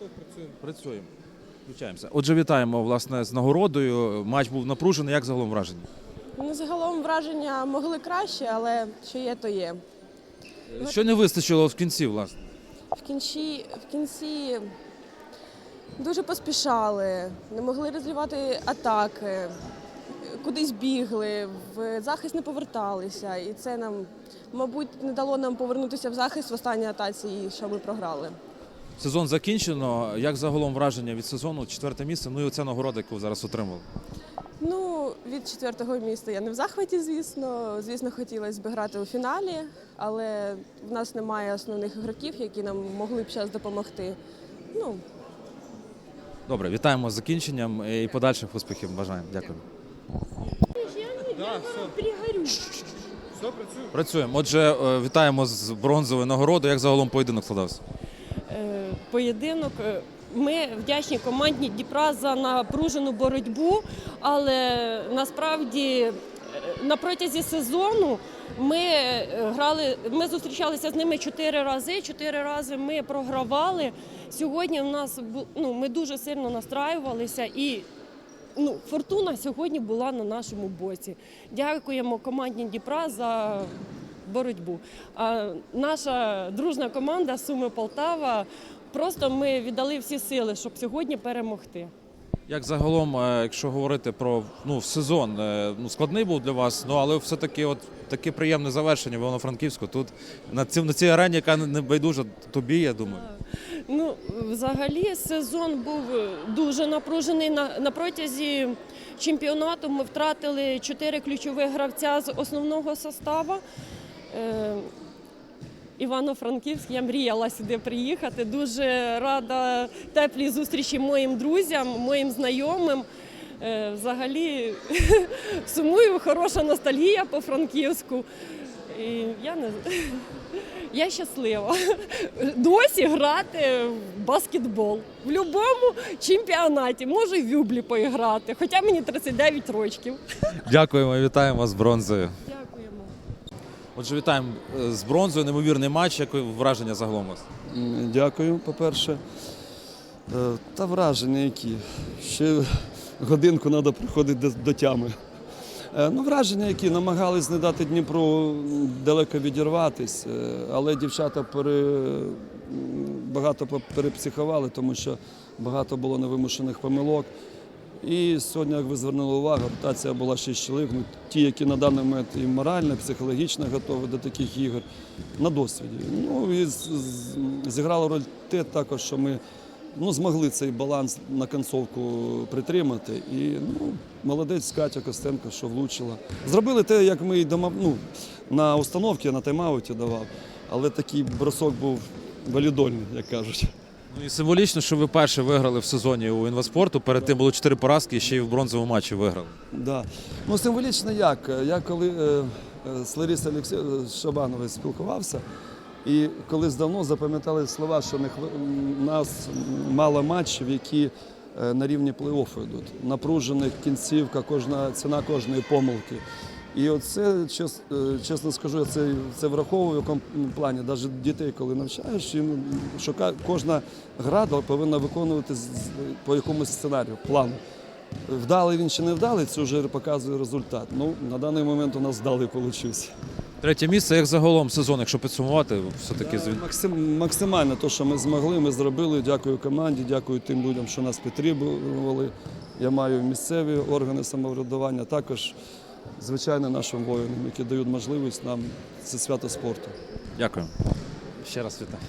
готов, працюємо. Працюємо. Включаємося. Отже, вітаємо власне з нагородою. Матч був напружений. Як загалом враження? Ну, загалом враження могли краще, але що є, то є. Що не вистачило в кінці, власне? В кінці, в кінці дуже поспішали, не могли розлівати атаки, кудись бігли, в захист не поверталися. І це нам, мабуть, не дало нам повернутися в захист в останній атаці, що ми програли. Сезон закінчено. Як загалом враження від сезону? Четверте місце. Ну і оця нагорода, яку зараз отримали. Ну, від четвертого міста я не в захваті, звісно. Звісно, хотілося б грати у фіналі, але в нас немає основних ігроків, які нам могли б зараз допомогти. Ну, Добре, вітаємо з закінченням і подальших успіхів. Бажаємо. Дякую. Да. Працюємо. Отже, е, вітаємо з бронзовою нагородою. Як загалом поєдинок складався? Поєдинок. Е, Ми вдячні команді Дніпра за напружену боротьбу, але насправді е, на протязі сезону ми е, грали, ми зустрічалися з ними чотири рази. Чотири рази ми програвали. Сьогодні в нас ну, ми дуже сильно настраювалися і. Ну, фортуна сьогодні була на нашому боці. Дякуємо команді Дніпра за боротьбу. А наша дружна команда Суми Полтава. Просто ми віддали всі сили, щоб сьогодні перемогти. Як загалом, е, якщо говорити про ну, сезон, е, ну складний був для вас, ну але все-таки от таке приємне завершення в Івано-Франківську. Тут на цій, на цій арені, яка не байдужа тобі, я думаю. Ну, взагалі, сезон був дуже напружений. На, на протязі чемпіонату ми втратили чотири ключових гравця з основного составу. Івано-Франківськ, я мріяла сюди приїхати. Дуже рада теплій зустрічі моїм друзям, моїм знайомим. Е, Взагалі сумую, хороша ностальгія по Франківську. І я не я щаслива досі грати в баскетбол в будь-якому чемпіонаті. Можу і в Юблі поіграти, хоча мені 39 років. Дякуємо, вітаємо з бронзою. Отже, вітаємо е, з бронзою. Неймовірний матч. Яке враження загалом? Дякую, по-перше. Е, Та враження які. Ще годинку треба приходити до, тями. Е, Ну, враження, які намагались не дати Дніпру далеко відірватись, е, але дівчата пере, багато перепсихували, тому що багато було невимушених помилок. І сьогодні, як ви звернули увагу, ротація була 6 чоловік. Ну, ті, які на даний момент і морально, і психологічно готові до таких ігор, на досвіді. Ну і зіграло роль те також, що ми ну, змогли цей баланс на концовку притримати. І ну, молодець Катя Костенко, що влучила. Зробили те, як ми дома, ну, на установці, на тайм-ауті давав. Але такий бросок був валідольний, як кажуть. Ну і символічно, що ви перше виграли в сезоні у інваспорту. Перед тим було чотири поразки, і ще й в бронзовому матчі виграли. Да. Ну, символічно як? Я коли е, е, з Ларисою Олексій... Шабановою спілкувався, і колись давно запам'ятали слова, що не м, нас мало матчів, які е, на рівні плей-оффу йдуть. Напружених кінцівка, кожна ціна кожної помилки. І оце, е, чесно скажу, я це, це враховую в якому плані, навіть дітей, коли навчаєш, їм, що ка- кожна гра повинна виконувати по якомусь сценарію, плану. Вдалий він чи не вдалий, це вже показує результат. Ну, на даний момент у нас вдалий вийшов. Третє місце, як загалом сезон, якщо підсумувати, все-таки звін. Максим, максимально те, що ми змогли, ми зробили. Дякую команді, дякую тим людям, що нас підтримували. Я маю місцеві органи самоврядування, також, звичайно, нашим воїнам, які дають можливість нам це свято спорту. Дякую. Ще раз вітаю.